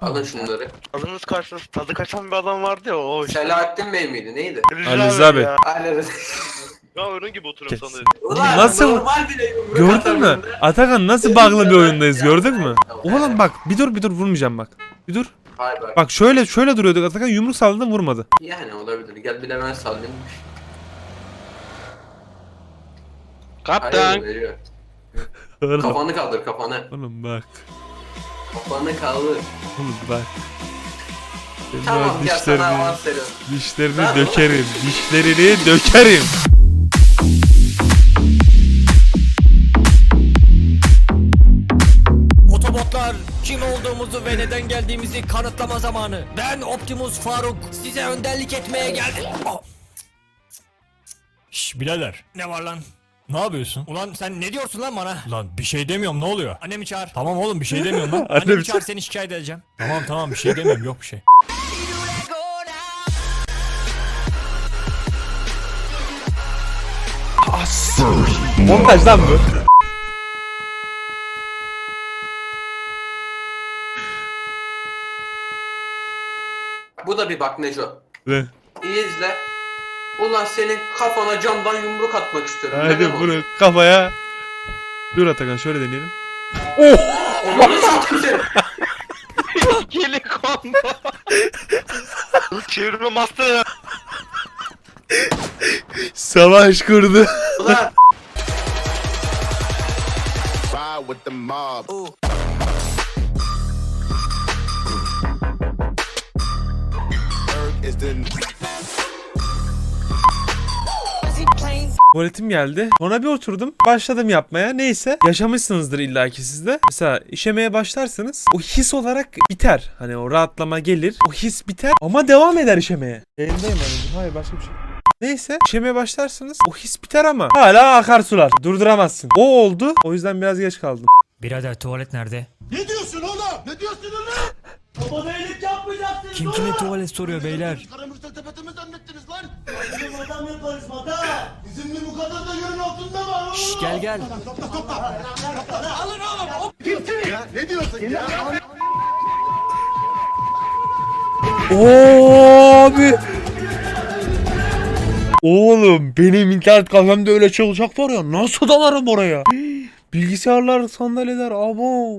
Alın şunları. Adınız karşınız tadı kaçan bir adam vardı ya o işte. Selahattin Bey miydi neydi? Ali Rıza Bey. ya. Aynen. Ya oyunun gibi oturuyorum sanırım. Ulan Nasıl- normal bile yumruk Gördün mü? atarım. Atakan nasıl bağlı bir oyundayız gördün mü? Oğlum bak bir dur bir dur vurmayacağım bak. Bir dur. Hayır bak. Bak şöyle şöyle duruyorduk Atakan yumruk salladı vurmadı. Yani olabilir. Gel bir de ben sallayayım. Hayır Kaptan. veriyor. Oğlum, Kafanı kaldır kafanı. oğlum bak. Kaldır. Oğlum bak. Senin Tamam o ya sana dişlerini, avans veriyorum. dişlerini Ver dökerim. Dişlerini dökerim. Otobotlar kim olduğumuzu ve neden geldiğimizi kanıtlama zamanı. Ben Optimus Faruk size önderlik etmeye geldim. Ah. Şş birader ne var lan? Ne yapıyorsun? Ulan sen ne diyorsun lan bana? Lan bir şey demiyorum ne oluyor? Annemi çağır. Tamam oğlum bir şey demiyorum lan. Annemi Annemi çağır çağır. seni şikayet edeceğim. Tamam tamam bir şey demiyorum yok bir şey. Montaj lan bu. Bu da bir bak Neco. Ne? İyi izle. Ulan senin kafana camdan yumruk atmak istiyorum. Hadi Neden bunu kafaya. Dur Atakan şöyle deneyelim. Onu satayım seni. İkili combo. Çevirme master ya. Savaş kurdu. Ulan Ride with the mob. Erg is the Tuvaletim geldi. Ona bir oturdum. Başladım yapmaya. Neyse. Yaşamışsınızdır illaki siz de. Mesela işemeye başlarsanız o his olarak biter. Hani o rahatlama gelir. O his biter ama devam eder işemeye. Yayındayım anneciğim. Hayır başka bir şey. Neyse işemeye başlarsınız o his biter ama hala akar sular. Durduramazsın. O oldu. O yüzden biraz geç kaldım. Birader tuvalet nerede? Ne diyorsun oğlum? Ne diyorsun oğlum? Bana iyilik yapmayacaksınız. Kim kime tuvalet soruyor beyler? Karamürsel tepete mi zannettiniz lan? Bizim adam yaparız madam. Bir bu kadar da yerin altında var oğlum. Şş, gel gel. Ya ne diyorsun ya? Abi. Oğlum benim internet kafemde öyle çalışacak var ya nasıl dalarım oraya? Bilgisayarlar, sandalyeler, abo.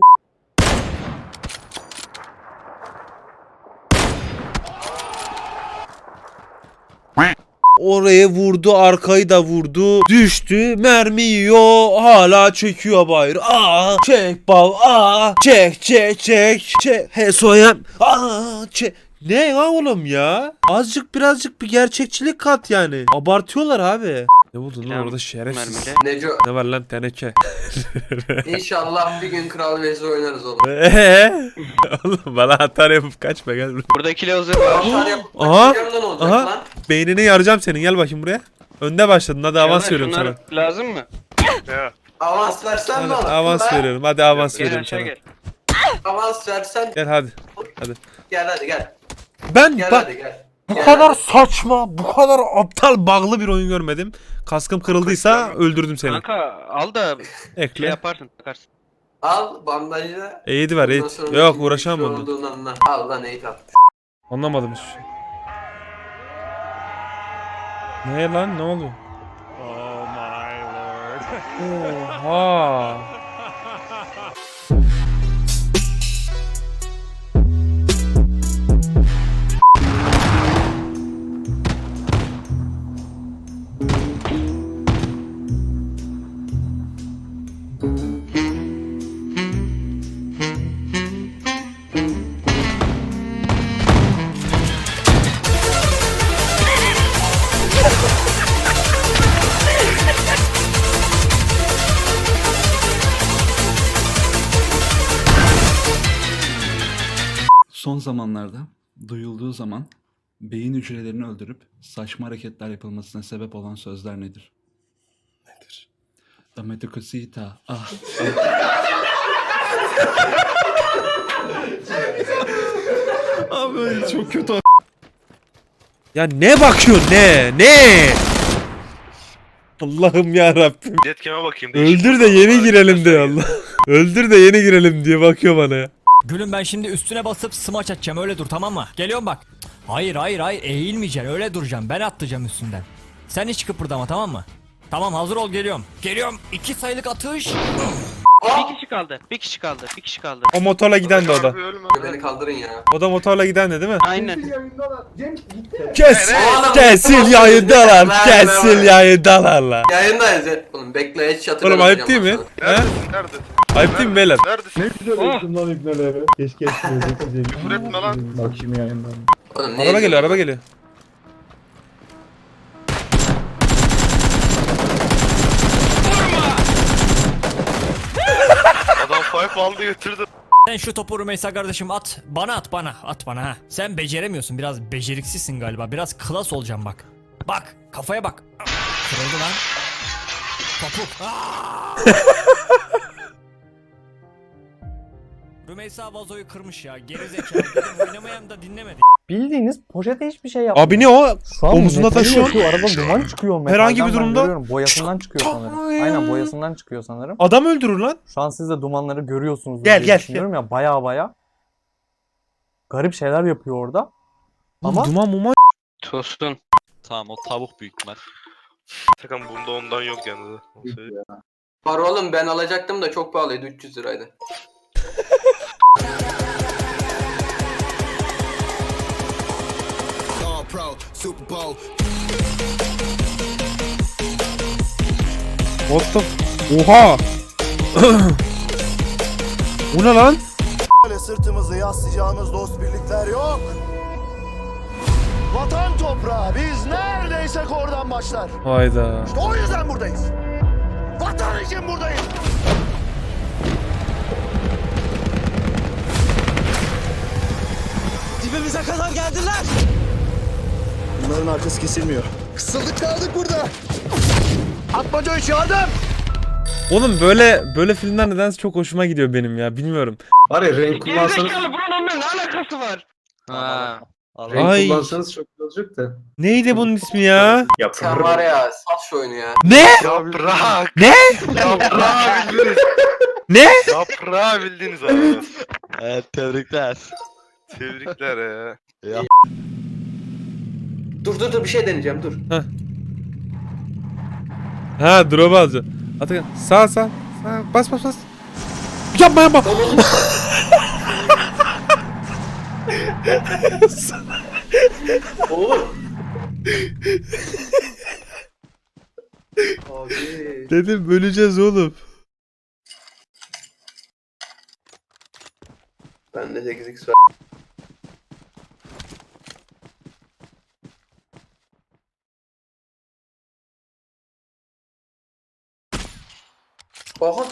Oraya vurdu, arkayı da vurdu. Düştü, mermi yiyor, hala çekiyor bayır. Aa, çek bal, aa, çek, çek, çek, çek. He soyam, aa, çek. Ne ya oğlum ya? Azıcık birazcık bir gerçekçilik kat yani. Abartıyorlar abi. Ne buldun lan orada şerefsiz. Neco Ne var lan teneke? inşallah bir gün Kral Vezir oynarız oğlum. Eee? oğlum bana hata yapıp kaçma gel buraya. Burada ikili hazır var. Atar yapıp Aha, kaçacağımdan olacak aha. lan. Beynini yaracağım senin gel bakayım buraya. Önde başladın hadi avans veriyorum sana. Lazım mı? Ya. Avans versen Hadi, ne olur? avans Ha? veriyorum hadi avans Gel veriyorum aşağı sana. gel. Avans versen Gel hadi. gel hadi gel. Ben Gel bak hadi gel. Bu kadar saçma, bu kadar aptal bağlı bir oyun görmedim. Kaskım kırıldıysa öldürdüm seni. Kanka al da şey Ekle. yaparsın takarsın. Al bandajı. Eğidi var Ondan sonra Yok bir uğraşamam şey onunla. olduğunu anla. Al lan eğit al. Anlamadım hiçbir şey. Ne lan ne oluyor? Oh my lord. Oha. zamanlarda duyulduğu zaman beyin hücrelerini öldürüp saçma hareketler yapılmasına sebep olan sözler nedir? Nedir? Dametukosita. Ah. Abi çok kötü. Ya ne bakıyorsun ne? Ne? Allah'ım ya Rabbim. Yetkeme bakayım. değişik Öldür de yeni girelim diyor. Allah. Öldür de yeni girelim diye bakıyor bana ya. Gülüm ben şimdi üstüne basıp smaç atacağım öyle dur tamam mı? Geliyorum bak. Hayır hayır hayır eğilmeyeceksin öyle duracaksın ben atlayacağım üstünden. Sen hiç kıpırdama tamam mı? Tamam hazır ol geliyorum. Geliyorum. İki sayılık atış. Bir kişi kaldı. Bir kişi kaldı. Bir kişi kaldı. O motorla giden de o da. Beni kaldırın ya. O da motorla giden de değil mi? Aynen. Kes! Boş yayındalar. ver. yayındalar la. Yayındayız ya. Oğlum bekle hiç hatırlamıyorum. Oğlum ayıp değil mi? He? Neredesin? Neredesin? Ayıp değil mi beyler? Neredesin? lan ipneleri. Keşke Küfür etme lan. Bakayım yayından. Oğlum, ne Araba geliyor araba geliyor. Adam five aldı götürdü. Sen şu topu Rümeysa kardeşim at. Bana at bana. At bana ha. Sen beceremiyorsun. Biraz beceriksizsin galiba. Biraz klas olacağım bak. Bak kafaya bak. Kırıldı lan. Topuk. Aa! Rümeysa vazoyu kırmış ya. Geri zekalı. Dedim oynamayayım da dinlemedi. Bildiğiniz poşete hiçbir şey yapmıyor. Abi ne o? Şu an metali taşıyor. yakıyor, Araba duman çıkıyor. metalden Herhangi bir ben durumda- görüyorum. Boyasından çıkıyor sanırım. Aynen boyasından çıkıyor sanırım. Adam öldürür lan. Şu an siz de dumanları görüyorsunuz Gel, diye gel, düşünüyorum ya baya baya. Garip şeyler yapıyor orada. Ama Duman muman. Tosun. Tamam o tavuk büyük ihtimal. Sakın bunda ondan yok yani. Var oğlum ben alacaktım da çok pahalıydı 300 liraydı. What the Oha! Bu ne lan? Böyle sırtımızı yaslayacağımız dost birlikler yok. Vatan toprağı biz neredeysek oradan başlar. Hayda. İşte o yüzden buradayız. Vatan için buradayız. Dibimize kadar geldiler. Bunların arkası kesilmiyor. Kısıldık kaldık burada. Atmacayı çağırdım. Oğlum böyle böyle filmler nedense çok hoşuma gidiyor benim ya bilmiyorum. Var ya renk kullansanız, Gerizekalı bunun onunla ne alakası var? Ha. renk Ay. kullansanız çok iyi olacak da. Neydi bunun ismi ya? Sen var ya sal şu oyunu ya. Ne? Yaprak. Ne? Yaprağı bildiniz. Ne? Yaprağı bildiniz abi. Evet tebrikler. Tebrikler ya. Dur dur dur bir şey deneyeceğim dur. Ha drop alacağım. Atakan sağ sağ. Sağ bas bas bas. Yapma yapma. Oğlum. Abi. Dedim böleceğiz oğlum. Ben de 8x var. Oha.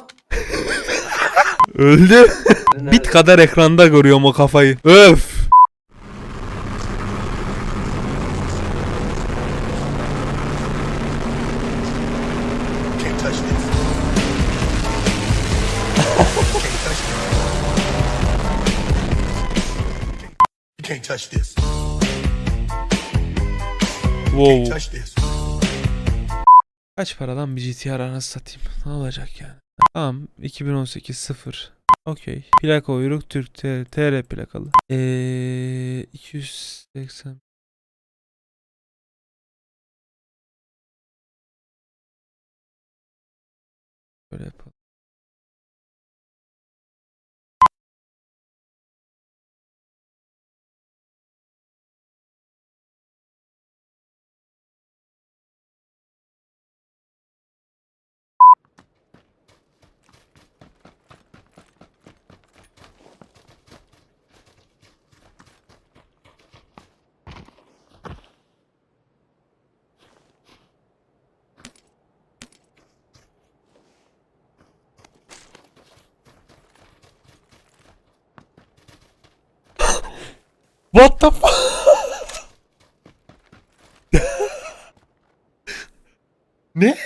Öldü. Bit kadar ekranda görüyorum o kafayı. Öf. Can't Kaç paradan bir GTR anası satayım? Ne olacak yani? Tamam 2018 0. Okey. Plaka uyruk Türk T- TR plakalı. Eee 280 Böyle yapalım. What the fuck? ne?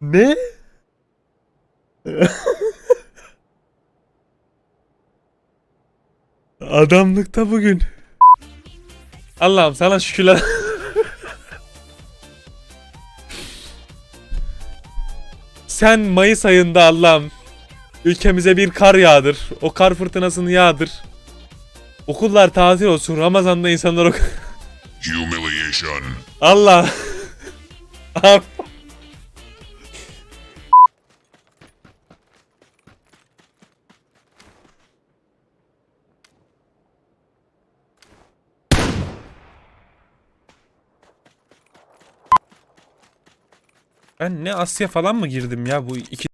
ne? Adamlıkta bugün. Allah'ım sana şükürler. Sen Mayıs ayında Allah'ım ülkemize bir kar yağdır. O kar fırtınasını yağdır. Okullar tatil olsun. Ramazan'da insanlar ok Humiliation. Allah. Abi. Ben ne Asya falan mı girdim ya bu iki